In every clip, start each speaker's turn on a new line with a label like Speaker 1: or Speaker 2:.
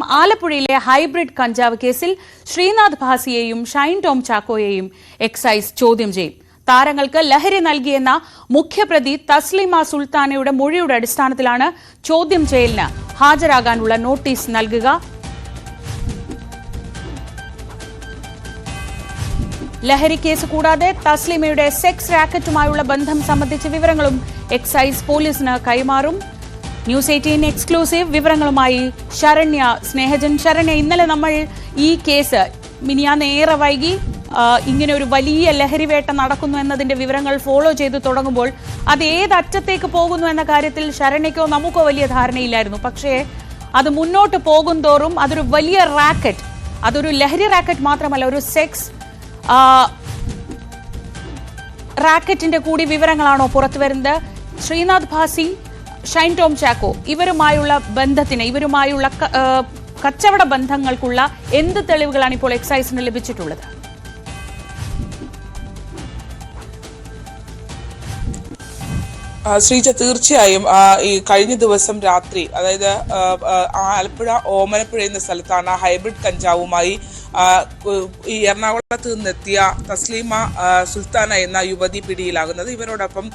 Speaker 1: നോക്കാം ആലപ്പുഴയിലെ ഹൈബ്രിഡ് കഞ്ചാവ് കേസിൽ ശ്രീനാഥ് ഭാസിയെയും ഷൈൻ ടോം ചാക്കോയെയും എക്സൈസ് ചോദ്യം ചെയ്യും. താരങ്ങൾക്ക് ലഹരി നൽകിയെന്ന മുഖ്യപ്രതി തസ്ലിമ സുൽത്താനയുടെ മൊഴിയുടെ അടിസ്ഥാനത്തിലാണ് ചോദ്യം ചെയ്യലിന് ഹാജരാകാനുള്ള നോട്ടീസ് നൽകുക. ലഹരി കേസ് കൂടാതെ തസ്ലിമയുടെ സെക്സ് റാക്കറ്റുമായുള്ള ബന്ധം സംബന്ധിച്ച വിവരങ്ങളും എക്സൈസ് പോലീസിന് കൈമാറും. ന്യൂസ് എയ്റ്റീൻ എക്സ്ക്ലൂസീവ് വിവരങ്ങളുമായി ശരണ്യ സ്നേഹജൻ. ശരണ്യ ഇന്നലെ നമ്മൾ ഈ കേസ് മിനിയാന്ന് ഏറെ വൈകി ഇങ്ങനെ ഒരു വലിയ ലഹരിവേട്ട നടക്കുന്നു എന്നതിന്റെ വിവരങ്ങൾ ഫോളോ ചെയ്ത് തുടങ്ങുമ്പോൾ അത് ഏത് അറ്റത്തേക്ക് പോകുന്നു എന്ന കാര്യത്തിൽ ശരണ്യക്കോ നമുക്കോ വലിയ ധാരണയില്ലായിരുന്നു. പക്ഷേ അത് മുന്നോട്ട് പോകും തോറും അതൊരു വലിയ റാക്കറ്റ് അതൊരു ലഹരി റാക്കറ്റ് മാത്രമല്ല ഒരു സെക്സ് റാക്കറ്റിന്റെ കൂടി വിവരങ്ങളാണോ പുറത്തു വരുന്നത് ശ്രീനാഥ് ഭാസി ഷൈൻ ടോം ചാക്കോ ഇവരുമായുള്ള ബന്ധത്തിന് ഇവരുമായുള്ള കച്ചവട ബന്ധങ്ങൾക്കുള്ള എന്ത് തെളിവുകളാണ് ഇപ്പോൾ എക്സൈസിന് ലഭിച്ചിട്ടുള്ളത്?
Speaker 2: ശ്രീജ തീർച്ചയായും ഈ കഴിഞ്ഞ ദിവസം രാത്രി അതായത് ആലപ്പുഴ ഓമനപ്പുഴ എന്ന സ്ഥലത്താണ് ഹൈബ്രിഡ് കഞ്ചാവുമായി ഈ കു- ഈ നിന്നെത്തിയ തസ്ലീമ സുൽത്താന എന്ന യുവതി പിടിയിലാകുന്നത്. ഇവരോടൊപ്പം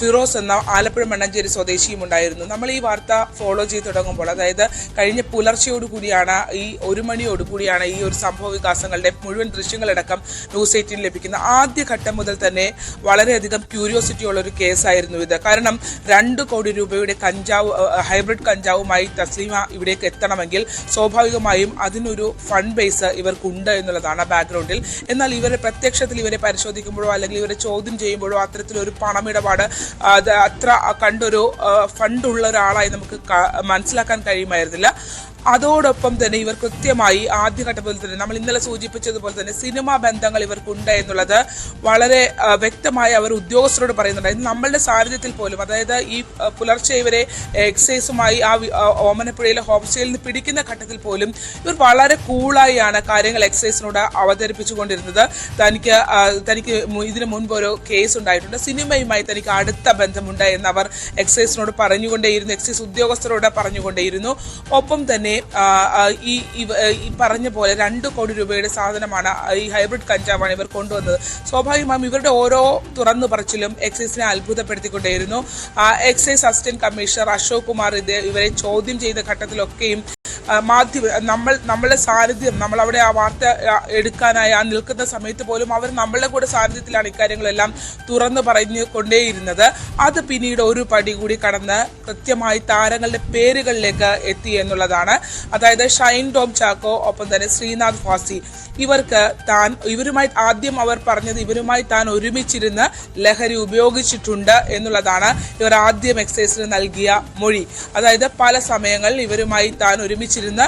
Speaker 2: ഫിറോസ് എന്ന ആലപ്പുഴ മണ്ണഞ്ചേരി സ്വദേശിയും ഉണ്ടായിരുന്നു. നമ്മൾ ഈ വാർത്ത ഫോളോ ചെയ്ത് തുടങ്ങുമ്പോൾ അതായത് കഴിഞ്ഞ പുലർച്ചയോട് കൂടിയാണ് ഈ ഒരു മണിയോടുകൂടിയാണ് ഈ ഒരു സംഭവ വികാസങ്ങളുടെ മുഴുവൻ ദൃശ്യങ്ങളടക്കം ന്യൂസ് എയ്റ്റീൻ ലഭിക്കുന്ന ആദ്യ ഘട്ടം മുതൽ തന്നെ വളരെയധികം ക്യൂരിയോസിറ്റി ഉള്ള ഒരു കേസായിരുന്നു ഇത്. കാരണം രണ്ട് കോടി രൂപയുടെ കഞ്ചാവ് ഹൈബ്രിഡ് കഞ്ചാവുമായി തസ്ലീമ ഇവിടേക്ക് എത്തണമെങ്കിൽ സ്വാഭാവികമായും അതിനൊരു ഫണ്ട് ബേസ് ഇവർക്കുണ്ട് എന്നുള്ളതാണ് ബാക്ക്ഗ്രൗണ്ടിൽ എന്നാൽ ഇവരെ പ്രത്യക്ഷത്തിൽ ഇവരെ പരിശോധിക്കുമ്പോഴോ അല്ലെങ്കിൽ ഇവരെ ചോദ്യം ചെയ്യുമ്പോഴോ അത്തരത്തിലൊരു പണമിടപാട് അത് അത്ര കണ്ടൊരു ഫണ്ടുള്ള ഒരാളായി നമുക്ക് മനസ്സിലാക്കാൻ കഴിയുമായിരുന്നില്ല. അതോടൊപ്പം തന്നെ ഇവർ കൃത്യമായി ആദ്യഘട്ടത്തിൽ തന്നെ നമ്മൾ ഇന്നലെ സൂചിപ്പിച്ചതുപോലെ തന്നെ സിനിമാ ബന്ധങ്ങൾ ഇവർക്കുണ്ട് എന്നുള്ളത് വളരെ വ്യക്തമായി അവർ ഉദ്യോഗസ്ഥരോട് പറയുന്നുണ്ടായിരുന്നു നമ്മളുടെ സാന്നിധ്യത്തിൽ പോലും അതായത് ഈ പുലർച്ചെ ഇവരെ എക്സൈസുമായി ആ ഓമനപ്പുഴയിലെ ഹോം ഹോംസ്റ്റേയിൽ നിന്ന് പിടിക്കുന്ന ഘട്ടത്തിൽ പോലും ഇവർ വളരെ കൂളായാണ് കാര്യങ്ങൾ എക്സൈസിനോട് അവതരിപ്പിച്ചുകൊണ്ടിരുന്നത്. തനിക്ക് തനിക്ക് ഇതിനു മുൻപ് ഒരു കേസ് ഉണ്ടായിട്ടുണ്ട്. സിനിമയുമായി തനിക്ക് അടുത്ത ബന്ധമുണ്ട് എന്ന് അവർ എക്സൈസിനോട് പറഞ്ഞുകൊണ്ടേയിരുന്നു എക്സൈസ് ഉദ്യോഗസ്ഥരോട് പറഞ്ഞുകൊണ്ടേയിരുന്നു. ഒപ്പം തന്നെ ആ, ഈ പറഞ്ഞ പോലെ രണ്ട് കോടി രൂപയുടെ സാധനമാണ് ഈ ഹൈബ്രിഡ് കഞ്ചാവാണ് ഇവർ കൊണ്ടുവന്നത്. സ്വാഭാവികമായും ഇവരുടെ ഓരോ തുറന്നു പറച്ചിലും എക്സൈസിനെ അത്ഭുതപ്പെടുത്തിക്കൊണ്ടേയിരുന്നു. Excise assistant commissioner Ashok Kumar ഇത് ഇവരെ ചോദ്യം ചെയ്ത ഘട്ടത്തിലൊക്കെയും മാധ്യമ നമ്മൾ നമ്മളുടെ സാന്നിധ്യം നമ്മൾ അവിടെ ആ വാർത്ത എടുക്കാനായി ആ നിൽക്കുന്ന സമയത്ത് പോലും അവർ നമ്മളുടെ കൂടെ സാന്നിധ്യത്തിലാണ് ഇക്കാര്യങ്ങളെല്ലാം തുറന്നു പറഞ്ഞു കൊണ്ടേയിരുന്നത് അത് പിന്നീട് ഒരു പടി കൂടി കടന്ന് കൃത്യമായി താരങ്ങളുടെ പേരുകളിലേക്ക് എത്തി എന്നുള്ളതാണ്. അതായത് ഷൈൻ ടോം ചാക്കോ ഒപ്പം തന്നെ ശ്രീനാഥ് ഫാസി. ഇവർക്ക് താൻ ഇവരുമായി ആദ്യം അവർ പറഞ്ഞത് ഇവരുമായി താൻ ഒരുമിച്ചിരുന്ന് ലഹരി ഉപയോഗിച്ചിട്ടുണ്ട് എന്നുള്ളതാണ് ഇവർ ആദ്യം എക്സൈസിന് നൽകിയ മൊഴി. അതായത് പല സമയങ്ങളിൽ ഇവരുമായി താൻ ഒരുമിച്ചിരുന്ന്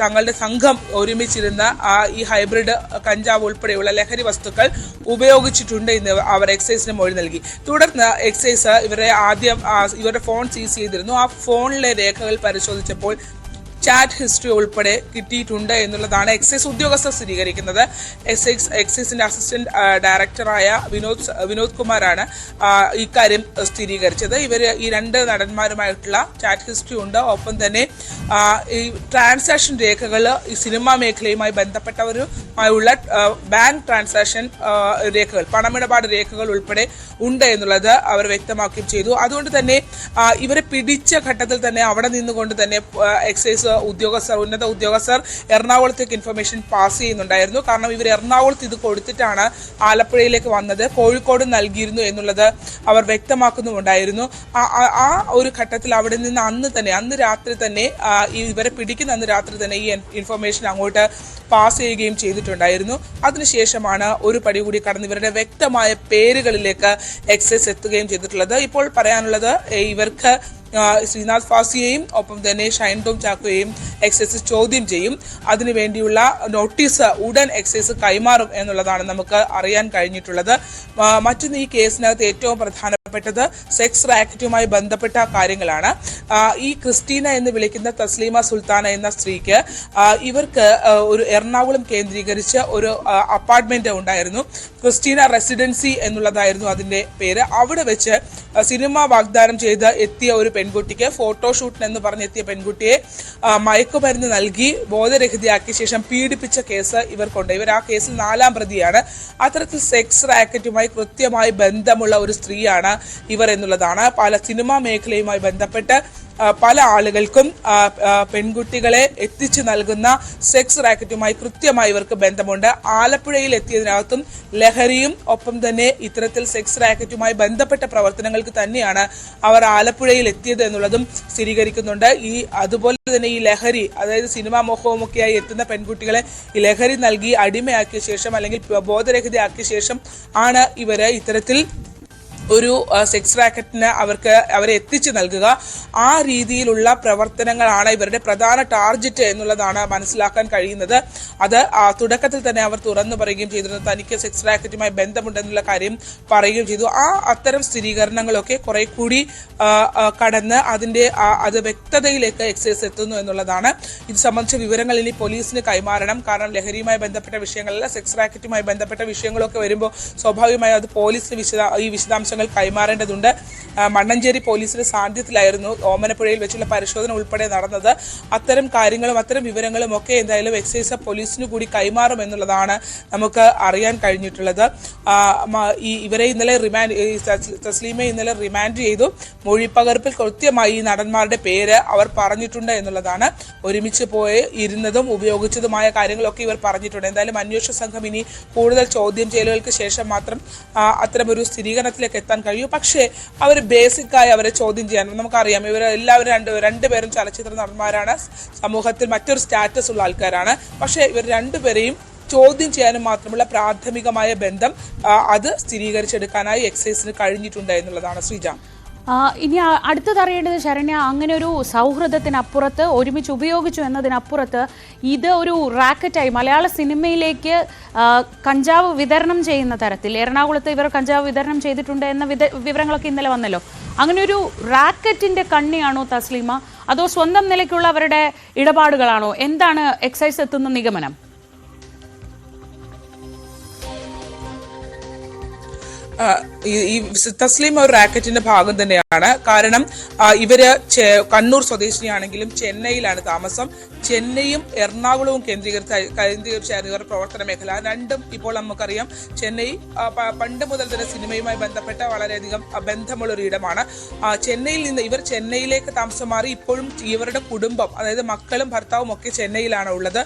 Speaker 2: തങ്ങളുടെ സംഘം ഒരുമിച്ചിരുന്ന ആ, ഈ ഹൈബ്രിഡ് കഞ്ചാവ് ഉൾപ്പെടെയുള്ള ലഹരി വസ്തുക്കൾ ഉപയോഗിച്ചിട്ടുണ്ട് എന്ന് അവർ എക്സൈസിന് മൊഴി നൽകി. തുടർന്ന് എക്സൈസ് ഇവരെ ആദ്യം ഇവരുടെ ഫോൺ സീസ് ചെയ്തിരുന്നു. ആ ഫോണിലെ രേഖകൾ പരിശോധിച്ചപ്പോൾ ചാറ്റ് ഹിസ്റ്ററി ഉൾപ്പെടെ കിട്ടിയിട്ടുണ്ട് എന്നുള്ളതാണ് എക്സൈസ് ഉദ്യോഗസ്ഥർ സ്ഥിരീകരിക്കുന്നത്. എക്സൈസ് എക്സൈസിന്റെ അസിസ്റ്റന്റ് ഡയറക്ടറായ വിനോദ് വിനോദ് കുമാറാണ് ഇക്കാര്യം സ്ഥിരീകരിച്ചത്. ഇവർ ഈ രണ്ട് നടന്മാരുമായിട്ടുള്ള ചാറ്റ് ഹിസ്റ്ററി ഉണ്ട്. ഒപ്പം തന്നെ ഈ ട്രാൻസാക്ഷൻ രേഖകൾ ഈ സിനിമാ മേഖലയുമായി ബന്ധപ്പെട്ടവരുമായുള്ള ബാങ്ക് ട്രാൻസാക്ഷൻ രേഖകൾ പണമിടപാട് രേഖകൾ ഉൾപ്പെടെ ഉണ്ട് എന്നുള്ളത് അവർ വ്യക്തമാക്കുകയും ചെയ്തു. അതുകൊണ്ട് തന്നെ ഇവരെ പിടിച്ച ഘട്ടത്തിൽ തന്നെ അവിടെ നിന്നുകൊണ്ട് തന്നെ എക്സൈസ് ഉദ്യോഗസ്ഥർ ഉന്നത ഉദ്യോഗസ്ഥർ എറണാകുളത്തേക്ക് ഇൻഫർമേഷൻ പാസ് ചെയ്യുന്നുണ്ടായിരുന്നു. കാരണം ഇവർ എറണാകുളത്ത് ഇത് കൊടുത്തിട്ടാണ് ആലപ്പുഴയിലേക്ക് വന്നത്. കോഴിക്കോട് നൽകിയിരുന്നു എന്നുള്ളത് അവർ വ്യക്തമാക്കുന്നുമുണ്ടായിരുന്നു. ആ- ഒരു ഘട്ടത്തിൽ അവിടെ നിന്ന് അന്ന് തന്നെ അന്ന് രാത്രി തന്നെ ഇവരെ പിടിക്കുന്ന അന്ന് രാത്രി തന്നെ ഈ ഇൻഫർമേഷൻ അങ്ങോട്ട് പാസ് ചെയ്യുകയും ചെയ്തിട്ടുണ്ടായിരുന്നു. അതിനുശേഷമാണ് ഒരു പടി കൂടി കടന്ന് ഇവരുടെ വ്യക്തമായ പേരുകളിലേക്ക് എക്സൈസ് എത്തുകയും ചെയ്തിട്ടുള്ളത്. ഇപ്പോൾ പറയാനുള്ളത് ഇവർക്ക് ശ്രീനാഥ് ഫാസിയെയും ഒപ്പം തന്നെ ഷൈൻ ടോം ചാക്കോയെയും എക്സൈസ് ചോദ്യം ചെയ്യും. അതിനുവേണ്ടിയുള്ള നോട്ടീസ് ഉടൻ എക്സൈസ് കൈമാറും എന്നുള്ളതാണ് നമുക്ക് അറിയാൻ കഴിഞ്ഞിട്ടുള്ളത്. മറ്റൊന്ന് ഈ കേസിനകത്ത് ഏറ്റവും പ്രധാനപ്പെട്ടത് സെക്സ് റാക്കറ്റുമായി ബന്ധപ്പെട്ട കാര്യങ്ങളാണ്. ഈ ക്രിസ്റ്റീന എന്ന് വിളിക്കുന്ന തസ്ലീമ സുൽത്താന എന്ന സ്ത്രീക്ക് ഇവർക്ക് ഒരു എറണാകുളം കേന്ദ്രീകരിച്ച് ഒരു അപ്പാർട്ട്മെന്റ് ഉണ്ടായിരുന്നു. ക്രിസ്റ്റീന റെസിഡൻസി എന്നുള്ളതായിരുന്നു അതിന്റെ പേര്. അവിടെ വെച്ച് സിനിമ വാഗ്ദാനം ചെയ്ത് എത്തിയ ഒരു പെൺകുട്ടിക്ക് ഫോട്ടോഷൂട്ടിന് എന്ന് പറഞ്ഞ് എത്തിയ പെൺകുട്ടിയെ മയക്കുമരുന്ന് നൽകി ബോധരഹിതയാക്കിയ ശേഷം പീഡിപ്പിച്ച കേസ് ഇവർക്കുണ്ട് ഇവർ ആ കേസിൽ നാലാം പ്രതിയാണ്. അത്തരത്തിൽ സെക്സ് റാക്കറ്റുമായി കൃത്യമായി ബന്ധമുള്ള ഒരു സ്ത്രീയാണ് ഇവർ എന്നുള്ളതാണ്. പല സിനിമാ മേഖലയുമായി ബന്ധപ്പെട്ട് പല ആളുകൾക്കും പെൺകുട്ടികളെ എത്തിച്ചു നൽകുന്ന സെക്സ് റാക്കറ്റുമായി കൃത്യമായി ഇവർക്ക് ബന്ധമുണ്ട്. ആലപ്പുഴയിൽ എത്തിയതിനകത്തും ലഹരിയും ഒപ്പം തന്നെ ഇത്തരത്തിൽ സെക്സ് റാക്കറ്റുമായി ബന്ധപ്പെട്ട പ്രവർത്തനങ്ങൾക്ക് തന്നെയാണ് അവർ ആലപ്പുഴയിൽ എത്തിയത് എന്നുള്ളതും സ്ഥിരീകരിക്കുന്നുണ്ട്. ഈ അതുപോലെ തന്നെ ഈ ലഹരി അതായത് സിനിമാ മോഹവുമൊക്കെയായി എത്തുന്ന പെൺകുട്ടികളെ ലഹരി നൽകി അടിമയാക്കിയ ശേഷം അല്ലെങ്കിൽ ബോധരഹിതയാക്കിയ ശേഷം ആണ് ഇവർ ഇത്തരത്തിൽ ഒരു സെക്സ് റാക്കറ്റിന് അവർക്ക് അവരെ എത്തിച്ചു നൽകുക. ആ രീതിയിലുള്ള പ്രവർത്തനങ്ങളാണ് ഇവരുടെ പ്രധാന ടാർജറ്റ് എന്നുള്ളതാണ് മനസ്സിലാക്കാൻ കഴിയുന്നത്. അത് തുടക്കത്തിൽ തന്നെ അവർ തുറന്നു പറയുകയും ചെയ്തിരുന്നു. തനിക്ക് സെക്സ് റാക്കറ്റുമായി ബന്ധമുണ്ടെന്നുള്ള കാര്യം പറയുകയും ചെയ്തു. ആ അത്തരം സ്ഥിരീകരണങ്ങളൊക്കെ കുറെ കൂടി കടന്ന് അതിന്റെ അത് വ്യക്തതയിലേക്ക് എക്സൈസ് എത്തുന്നു എന്നുള്ളതാണ്. ഇത് സംബന്ധിച്ച വിവരങ്ങൾ ഇനി പോലീസിന് കൈമാറണം. കാരണം ലഹരിയുമായി ബന്ധപ്പെട്ട വിഷയങ്ങളല്ല സെക്സ് റാക്കറ്റുമായി ബന്ധപ്പെട്ട വിഷയങ്ങളൊക്കെ വരുമ്പോൾ സ്വാഭാവികമായി അത് പോലീസിന് വിശദ ഈ വിശദാംശങ്ങൾ കൈമാറേണ്ടതുണ്ട്. മണ്ണഞ്ചേരി പോലീസിന്റെ സാന്നിധ്യത്തിലായിരുന്നു ഓമനപ്പുഴയിൽ വെച്ചുള്ള പരിശോധന ഉൾപ്പെടെ നടന്നത്. അത്തരം കാര്യങ്ങളും അത്തരം വിവരങ്ങളും ഒക്കെ എന്തായാലും എക്സൈസ് പോലീസിന് കൂടി കൈമാറും എന്നുള്ളതാണ് നമുക്ക് അറിയാൻ കഴിഞ്ഞിട്ടുള്ളത്. ഈ ഇവരെ ഇന്നലെ റിമാൻഡ് തസ്ലീമെ ഇന്നലെ റിമാൻഡ് ചെയ്തു. മൊഴിപ്പകർപ്പിൽ കൃത്യമായി ഈ നടന്മാരുടെ പേര് അവർ പറഞ്ഞിട്ടുണ്ട് എന്നുള്ളതാണ്. ഒരുമിച്ച് പോയി ഇരുന്നതും ഉപയോഗിച്ചതുമായ കാര്യങ്ങളൊക്കെ ഇവർ പറഞ്ഞിട്ടുണ്ട്. എന്തായാലും അന്വേഷണ സംഘം ഇനി കൂടുതൽ ചോദ്യം ചെയ്യലുകൾക്ക് ശേഷം മാത്രം അത്തരമൊരു സ്ഥിരീകരണത്തിലേക്ക് എത്താൻ കഴിയൂ. പക്ഷേ അവർ ബേസിക്കായി അവരെ ചോദ്യം ചെയ്യാൻ നമുക്കറിയാം. ഇവർ എല്ലാവരും രണ്ട് രണ്ടുപേരും ചലച്ചിത്ര നടന്മാരാണ്. സമൂഹത്തിൽ മറ്റൊരു സ്റ്റാറ്റസ് ഉള്ള ആൾക്കാരാണ്. പക്ഷേ ഇവർ രണ്ടുപേരെയും ചോദ്യം ചെയ്യാനും മാത്രമുള്ള പ്രാഥമികമായ ബന്ധം അത് സ്ഥിരീകരിച്ചെടുക്കാനായി എക്സൈസിന് കഴിഞ്ഞിട്ടുണ്ട് എന്നുള്ളതാണ് ശ്രീജ.
Speaker 1: ഇനി അടുത്തതറിയേണ്ടത് ശരണ്യ അങ്ങനെ ഒരു സൗഹൃദത്തിനപ്പുറത്ത് ഒരുമിച്ച് ഉപയോഗിച്ചു എന്നതിനപ്പുറത്ത് ഇത് ഒരു റാക്കറ്റായി മലയാള സിനിമയിലേക്ക് കഞ്ചാവ് വിതരണം ചെയ്യുന്ന തരത്തിൽ എറണാകുളത്ത് ഇവർ കഞ്ചാവ് വിതരണം ചെയ്തിട്ടുണ്ട് എന്ന വിവരങ്ങളൊക്കെ ഇന്നലെ വന്നല്ലോ. അങ്ങനെ ഒരു റാക്കറ്റിന്റെ കണ്ണിയാണോ തസ്ലീമ? അതോ സ്വന്തം നിലയ്ക്കുള്ള അവരുടെ ഇടപാടുകളാണോ? എന്താണ് എക്സൈസ് എത്തുന്ന നിഗമനം?
Speaker 2: ആ, ഈ തസ്ലീം ഒരു റാക്കറ്റിന്റെ ഭാഗം തന്നെയാണ്. കാരണം ഇവർ കണ്ണൂർ സ്വദേശിനിയാണെങ്കിലും ചെന്നൈയിലാണ് താമസം. ചെന്നൈയും എറണാകുളവും കേന്ദ്രീകരിച്ച കേന്ദ്രീകരിച്ചായിരുന്നു ഇവരുടെ പ്രവർത്തന മേഖല. രണ്ടും ഇപ്പോൾ നമുക്കറിയാം ചെന്നൈ പണ്ട് മുതൽ തന്നെ സിനിമയുമായി ബന്ധപ്പെട്ട വളരെയധികം ബന്ധമുള്ള ഒരു ഇടമാണ്. ചെന്നൈയിൽ നിന്ന് ഇവർ ചെന്നൈയിലേക്ക് താമസം മാറി ഇപ്പോഴും ഇവരുടെ കുടുംബം അതായത് മക്കളും ഭർത്താവും ഒക്കെ ചെന്നൈയിലാണ് ഉള്ളത്.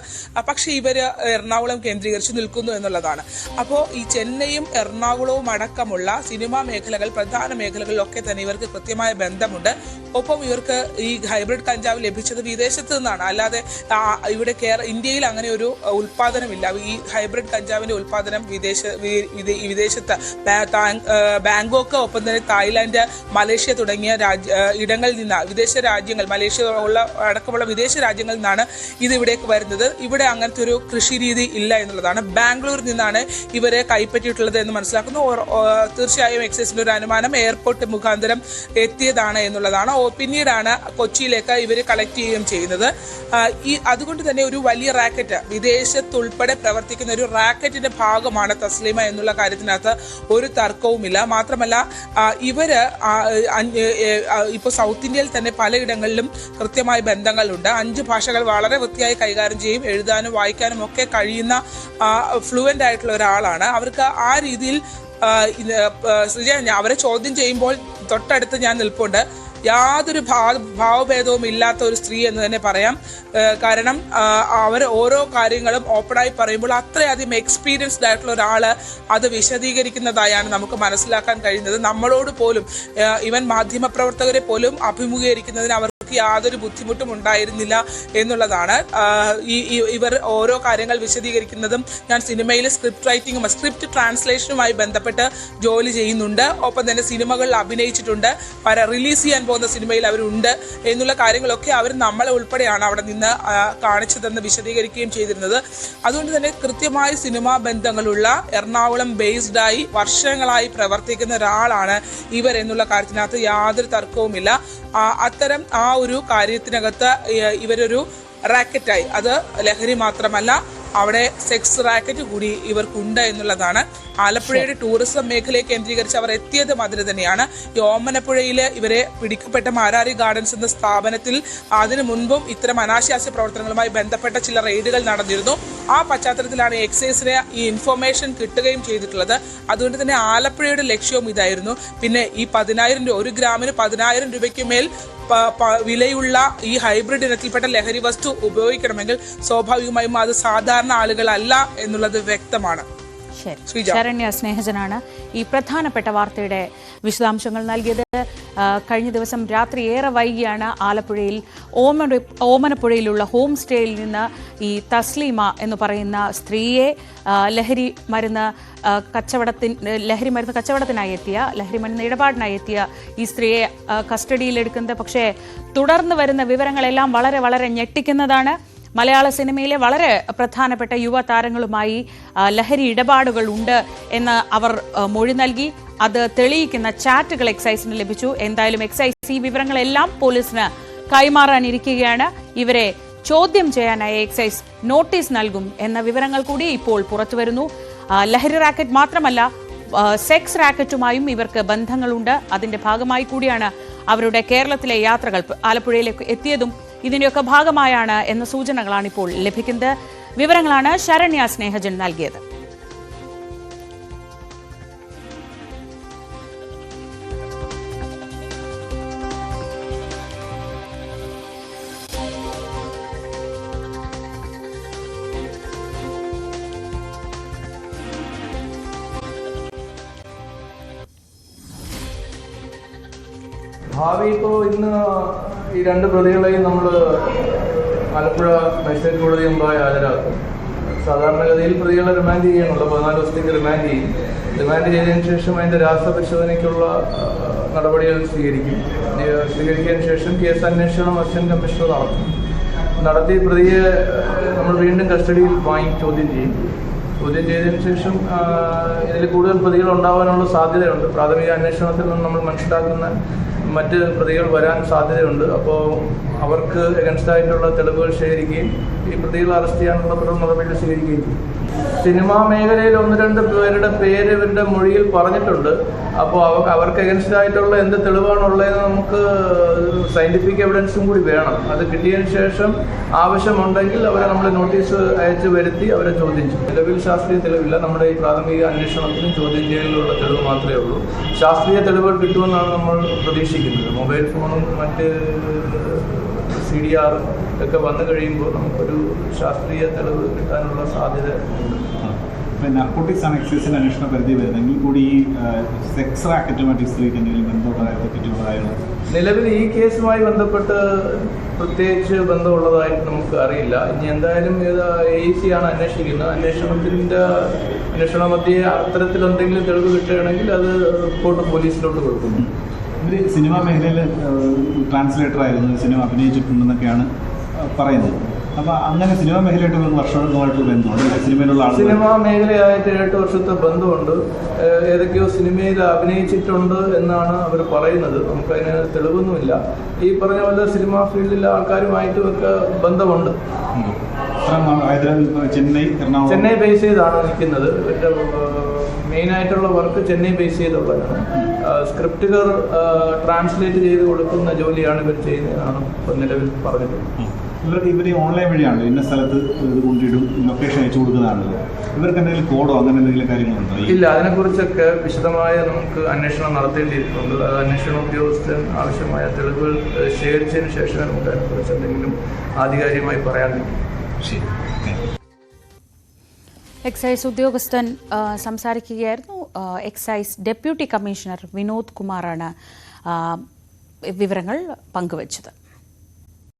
Speaker 2: പക്ഷെ ഇവർ എറണാകുളം കേന്ദ്രീകരിച്ച് നിൽക്കുന്നു എന്നുള്ളതാണ്. അപ്പോൾ ഈ ചെന്നൈയും എറണാകുളവും അടക്കമുള്ള സിനിമാ മേഖലകൾ പ്രധാന മേഖലകളിലൊക്കെ തന്നെ ഇവർക്ക് കൃത്യമായ ബന്ധമുണ്ട്. ഒപ്പം ഇവർക്ക് ഈ ഹൈബ്രിഡ് കഞ്ചാവ് ലഭിച്ചത് വിദേശത്ത് നിന്നാണ്. അല്ലാതെ ഇവിടെ കേര ഇന്ത്യയിൽ അങ്ങനെ ഒരു ഉൽപാദനമില്ല ഈ ഹൈബ്രിഡ് കഞ്ചാവിന്റെ ഉൽപാദനം വിദേശ വിദേശത്ത് ബാങ്കോക്ക് ഒപ്പം തന്നെ തായ്ലാന്റ് മലേഷ്യ തുടങ്ങിയ രാജ്യ ഇടങ്ങളിൽ നിന്ന് വിദേശ രാജ്യങ്ങൾ മലേഷ്യ ഉള്ള അടക്കമുള്ള വിദേശ രാജ്യങ്ങളിൽ നിന്നാണ് ഇത് ഇവിടേക്ക് വരുന്നത്. ഇവിടെ അങ്ങനത്തെ ഒരു കൃഷി രീതി ഇല്ല എന്നുള്ളതാണ്. ബാംഗ്ലൂരിൽ നിന്നാണ് ഇവരെ കൈപ്പറ്റിയിട്ടുള്ളത് എന്ന് മനസ്സിലാക്കുന്നു. തീർച്ചയായും എക്സൈസിന്റെ ഒരു അനുമാനം എയർപോർട്ട് മുഖാന്തരം എത്തിയതാണ് എന്നുള്ളതാണ്. പിന്നീടാണ് കൊച്ചിയിലേക്ക് ഇവർ കളക്ട് ചെയ്യുകയും ചെയ്യുന്നത്. ഈ അതുകൊണ്ട് തന്നെ ഒരു വലിയ റാക്കറ്റ് വിദേശത്തുൾപ്പെടെ പ്രവർത്തിക്കുന്ന ഒരു റാക്കറ്റിന്റെ ഭാഗമാണ് തസ്ലീമ എന്നുള്ള കാര്യത്തിനകത്ത് ഒരു തർക്കവുമില്ല. മാത്രമല്ല ഇവർ ഇപ്പോൾ സൗത്ത് ഇന്ത്യയിൽ തന്നെ പലയിടങ്ങളിലും കൃത്യമായ ബന്ധങ്ങളുണ്ട്. അഞ്ച് ഭാഷകൾ വളരെ വൃത്തിയായി കൈകാര്യം ചെയ്യും എഴുതാനും വായിക്കാനും ഒക്കെ കഴിയുന്ന ഫ്ലുവന്റ് ആയിട്ടുള്ള ഒരാളാണ്. അവർക്ക് ആ രീതിയിൽ അവരെ ചോദ്യം ചെയ്യുമ്പോൾ തൊട്ടടുത്ത് ഞാൻ നിൽപ്പുണ്ട്. യാതൊരു ഭാവഭേദവും ഇല്ലാത്ത ഒരു സ്ത്രീ എന്ന് തന്നെ പറയാം. കാരണം അവർ ഓരോ കാര്യങ്ങളും ഓപ്പണായി പറയുമ്പോൾ അത്രയധികം എക്സ്പീരിയൻസ്ഡ് ആയിട്ടുള്ള ഒരാൾ അത് വിശദീകരിക്കുന്നതായാണ് നമുക്ക് മനസ്സിലാക്കാൻ കഴിയുന്നത്. നമ്മളോട് പോലും ഇവൻ മാധ്യമപ്രവർത്തകരെ പോലും അഭിമുഖീകരിക്കുന്നതിന് അവർ യാതൊരു ബുദ്ധിമുട്ടും ഉണ്ടായിരുന്നില്ല എന്നുള്ളതാണ്. ഈ ഇവർ ഓരോ കാര്യങ്ങൾ വിശദീകരിക്കുന്നതും ഞാൻ സിനിമയിൽ സ്ക്രിപ്റ്റ് റൈറ്റിംഗും സ്ക്രിപ്റ്റ് ട്രാൻസ്ലേഷനുമായി ബന്ധപ്പെട്ട് ജോലി ചെയ്യുന്നുണ്ട്. ഒപ്പം തന്നെ സിനിമകളിൽ അഭിനയിച്ചിട്ടുണ്ട്. പല റിലീസ് ചെയ്യാൻ പോകുന്ന സിനിമയിൽ അവരുണ്ട് എന്നുള്ള കാര്യങ്ങളൊക്കെ അവർ നമ്മളെ ഉൾപ്പെടെയാണ് അവിടെ നിന്ന് കാണിച്ചതെന്ന് വിശദീകരിക്കുകയും ചെയ്തിരുന്നത്. അതുകൊണ്ട് തന്നെ കൃത്യമായ സിനിമാ ബന്ധങ്ങളുള്ള എറണാകുളം ബേസ്ഡ് ആയി വർഷങ്ങളായി പ്രവർത്തിക്കുന്ന ഒരാളാണ് ഇവർ എന്നുള്ള കാര്യത്തിനകത്ത് യാതൊരു തർക്കവുമില്ല. അത്തരം ആ ഒരു കാര്യത്തിനകത്ത് ഇവരൊരു റാക്കറ്റായി. അത് ലഹരി മാത്രമല്ല അവിടെ സെക്സ് റാക്കറ്റ് കൂടി ഇവർക്കുണ്ട് എന്നുള്ളതാണ്. ആലപ്പുഴയുടെ ടൂറിസം മേഖലയെ കേന്ദ്രീകരിച്ച് അവർ എത്തിയതും അതിന് തന്നെയാണ്. ഈ ഓമനപ്പുഴയിൽ ഇവരെ പിടിക്കപ്പെട്ട മാരാരി ഗാർഡൻസ് എന്ന സ്ഥാപനത്തിൽ അതിനു മുൻപും ഇത്തരം അനാശാസ്യ പ്രവർത്തനങ്ങളുമായി ബന്ധപ്പെട്ട ചില റെയ്ഡുകൾ നടന്നിരുന്നു. ആ പശ്ചാത്തലത്തിലാണ് എക്സൈസിന് ഈ ഇൻഫർമേഷൻ കിട്ടുകയും ചെയ്തിട്ടുള്ളത്. അതുകൊണ്ട് തന്നെ ആലപ്പുഴയുടെ ലക്ഷ്യവും ഇതായിരുന്നു. പിന്നെ ഈ പതിനായിരം രൂപ ഒരു ഗ്രാമിന് പതിനായിരം രൂപയ്ക്ക് മേൽ വിലയുള്ള ഈ ഹൈബ്രിഡ് ഇനത്തിൽപ്പെട്ട ലഹരി വസ്തു ഉപയോഗിക്കണമെങ്കിൽ സ്വാഭാവികമായും അത് സാധാരണ ആളുകളല്ല എന്നുള്ളത് വ്യക്തമാണ്.
Speaker 1: ശരി. ശരണ്യ സ്നേഹജനാണ് ഈ പ്രധാനപ്പെട്ട വാർത്തയുടെ വിശദാംശങ്ങൾ നൽകിയത്. കഴിഞ്ഞ ദിവസം രാത്രി ഏറെ വൈകിയാണ് ആലപ്പുഴയിൽ ഓമന ഓമനപ്പുഴയിലുള്ള ഹോം സ്റ്റേയിൽ നിന്ന് ഈ തസ്ലീമ എന്ന് പറയുന്ന സ്ത്രീയെ ലഹരി മരുന്ന് കച്ചവടത്തിന് ലഹരി മരുന്ന് കച്ചവടത്തിനായി എത്തിയ ലഹരി മരുന്ന് ഇടപാടിനായി എത്തിയ ഈ സ്ത്രീയെ കസ്റ്റഡിയിലെടുക്കുന്നത് പക്ഷേ തുടർന്ന് വരുന്ന വിവരങ്ങളെല്ലാം വളരെ വളരെ ഞെട്ടിക്കുന്നതാണ്. മലയാള സിനിമയിലെ വളരെ പ്രധാനപ്പെട്ട യുവ താരങ്ങളുമായി ലഹരി ഇടപാടുകൾ ഉണ്ട് എന്ന് അവർ മൊഴി നൽകി. അത് തെളിയിക്കുന്ന ചാറ്റുകൾ എക്സൈസിന് ലഭിച്ചു. എന്തായാലും എക്സൈസ് ഈ വിവരങ്ങളെല്ലാം പോലീസിന് കൈമാറാനിരിക്കുകയാണ്. ഇവരെ ചോദ്യം ചെയ്യാനായി എക്സൈസ് നോട്ടീസ് നൽകും എന്ന വിവരങ്ങൾ കൂടി ഇപ്പോൾ പുറത്തുവരുന്നു. വരുന്നു ലഹരി റാക്കറ്റ് മാത്രമല്ല സെക്സ് റാക്കറ്റുമായും ഇവർക്ക് ബന്ധങ്ങളുണ്ട്. അതിന്റെ ഭാഗമായി കൂടിയാണ് അവരുടെ കേരളത്തിലെ യാത്രകൾ ആലപ്പുഴയിലേക്ക് എത്തിയതും ഇതിന്റെയൊക്കെ ഭാഗമായാണ് എന്ന സൂചനകളാണ് ഇപ്പോൾ ലഭിക്കുന്നത്. വിവരങ്ങളാണ് ശരണ്യ സ്നേഹജൻ നൽകിയത്.
Speaker 3: ഭാവി ഇപ്പോൾ ഇന്ന് ഈ രണ്ട് പ്രതികളെയും നമ്മൾ ആലപ്പുഴ മജിസ്ട്രേറ്റ് കോടതി മുമ്പായി ഹാജരാക്കും. സാധാരണഗതിയിൽ പ്രതികളെ റിമാൻഡ് ചെയ്യാനുള്ള പതിനാല് ദിവസത്തേക്ക് റിമാൻഡ് ചെയ്യും. റിമാൻഡ് ചെയ്തതിന് ശേഷം അതിന്റെ രാസപരിശോധനയ്ക്കുള്ള നടപടികൾ സ്വീകരിക്കും. സ്വീകരിക്കാൻ ശേഷം കേസ് അന്വേഷണം അസിസ്റ്റന്റ് കമ്മീഷണർ നടത്തും. നടത്തി പ്രതിയെ നമ്മൾ വീണ്ടും കസ്റ്റഡിയിൽ വാങ്ങി ചോദ്യം ചെയ്യും. ചോദ്യം ചെയ്തതിനു ശേഷം ഇതിൽ കൂടുതൽ പ്രതികൾ ഉണ്ടാവാനുള്ള സാധ്യതയുണ്ട്. പ്രാഥമിക അന്വേഷണത്തിൽ നിന്ന് നമ്മൾ മനസ്സിലാക്കുന്ന മറ്റ് പ്രതികൾ വരാൻ സാധ്യതയുണ്ട്. അപ്പോൾ അവർക്ക് എഗൻസ്റ്റായിട്ടുള്ള തെളിവുകൾ ശേഖരിക്കുകയും ഈ പ്രതികൾ അറസ്റ്റ് ചെയ്യാനുള്ള തുടർ നടപടികൾ സ്വീകരിക്കുകയും ചെയ്യും. സിനിമാ മേഖലയിൽ ഒന്ന് രണ്ട് പേരുടെ പേര് ഇവരുടെ മൊഴിയിൽ പറഞ്ഞിട്ടുണ്ട്. അപ്പോൾ അവ അവർക്ക് എഗൻസ്റ്റ് ആയിട്ടുള്ള എന്ത് തെളിവാണുള്ളതെന്ന് നമുക്ക് സയന്റിഫിക് എവിഡൻസും കൂടി വേണം. അത് കിട്ടിയതിന് ശേഷം ആവശ്യമുണ്ടെങ്കിൽ അവരെ നമ്മൾ നോട്ടീസ് അയച്ച് വരുത്തി അവരെ ചോദ്യം ചെയ്യും. നിലവിൽ ശാസ്ത്രീയ തെളിവില്ല. നമ്മുടെ ഈ പ്രാഥമിക അന്വേഷണത്തിനും ചോദ്യം ചെയ്യലിലുള്ള തെളിവ് മാത്രമേ ഉള്ളൂ. ശാസ്ത്രീയ തെളിവുകൾ കിട്ടുമെന്നാണ് നമ്മൾ പ്രതീക്ഷിക്കുന്നത്. മൊബൈൽ ഫോണും മറ്റ് സി ഡി ആർ ഒക്കെ വന്നു കഴിയുമ്പോൾ നമുക്കൊരു ശാസ്ത്രീയ തെളിവ് കിട്ടാനുള്ള സാധ്യത ഉണ്ട്.
Speaker 4: ഇപ്പം നർക്കോട്ടിക്സ് ആണ് എക്സൈസിന്റെ അന്വേഷണ പരിധി വരുന്നെങ്കിൽ കൂടി ഈ സെക്സ് റാക്കറ്റുമായിട്ട് സ്ത്രീക്ക് എന്തെങ്കിലും ബന്ധമുള്ള കാര്യത്തെ
Speaker 3: നിലവിൽ ഈ കേസുമായി ബന്ധപ്പെട്ട് പ്രത്യേകിച്ച് ബന്ധമുള്ളതായിട്ട് നമുക്ക് അറിയില്ല. ഇനി എന്തായാലും ഇത് എ സി ആണ് അന്വേഷിക്കുന്നത്. അന്വേഷണത്തിന്റെ അന്വേഷണ മധ്യേ അത്തരത്തിൽ എന്തെങ്കിലും തെളിവ് കിട്ടുകയാണെങ്കിൽ അത് റിപ്പോർട്ട് പോലീസിലോട്ട് കൊടുക്കുന്നു.
Speaker 4: ഇവർ സിനിമാ മേഖലയിൽ ട്രാൻസ്ലേറ്റർ ആയിരുന്നു സിനിമ അഭിനയിച്ചിട്ടുണ്ടെന്നൊക്കെയാണ് പറയുന്നത്. അപ്പൊ അങ്ങനെ സിനിമാ മേഖലയായിട്ട് വർഷങ്ങളായിട്ട് ബന്ധമുണ്ട്? സിനിമയിലുള്ള ആളുകൾ
Speaker 3: സിനിമാ മേഖലയായിട്ട് ഏഴെട്ട് വർഷത്തെ ബന്ധമുണ്ട്. ഏതൊക്കെയോ സിനിമയിൽ അഭിനയിച്ചിട്ടുണ്ട് എന്നാണ് അവർ പറയുന്നത്. നമുക്കതിന് തെളിവൊന്നുമില്ല. ഈ പറഞ്ഞ പോലെ സിനിമാ ഫീൽഡിലെ ആൾക്കാരുമായിട്ടും ഒക്കെ ബന്ധമുണ്ട്.
Speaker 4: ചെന്നൈ
Speaker 3: ചെന്നൈ ബേസ് ചെയ്താണ് നിൽക്കുന്നത്. ആയിട്ടുള്ള വർക്ക് ചെന്നൈ ബേസ് ചെയ്തുള്ളതാണ് സ്ക്രിപ്റ്റുകൾ ട്രാൻസ്ലേറ്റ് ചെയ്ത് കൊടുക്കുന്ന ജോലിയാണ് ഇവർ ചെയ്യുന്നതെന്നാണ് ഇപ്പോൾ നിലവിൽ പറഞ്ഞിട്ടുള്ളത്.
Speaker 4: ഇവർക്ക് ഇവർ ഓൺലൈൻ വഴിയാണല്ലോ ഇന്ന സ്ഥലത്ത് ഇത് കൊണ്ടിടും ലൊക്കേഷൻ അയച്ചു കൊടുക്കുന്നതാണല്ലോ ഇവർക്ക് എന്തെങ്കിലും കോഡോ അങ്ങനെ എന്തെങ്കിലും കാര്യങ്ങളുണ്ടോ
Speaker 3: ഇല്ല അതിനെക്കുറിച്ചൊക്കെ വിശദമായ നമുക്ക് അന്വേഷണം നടത്തേണ്ടിയിരിക്കുന്നുണ്ട് അത് അന്വേഷണ ഉദ്യോഗസ്ഥൻ ആവശ്യമായ തെളിവുകൾ ശേഖരിച്ചതിന് ശേഷമേ നമുക്ക് അതിനെക്കുറിച്ച് എന്തെങ്കിലും ആധികാരികമായി പറയാൻ പറ്റും
Speaker 4: ശരി.
Speaker 1: എക്സൈസ് ഉദ്യോഗസ്ഥൻ സംസാരിക്കുകയായിരുന്നു. എക്സൈസ് ഡെപ്യൂട്ടി കമ്മീഷണർ വിനോദ് കുമാറാണ് വിവരങ്ങൾ പങ്കുവച്ചത്.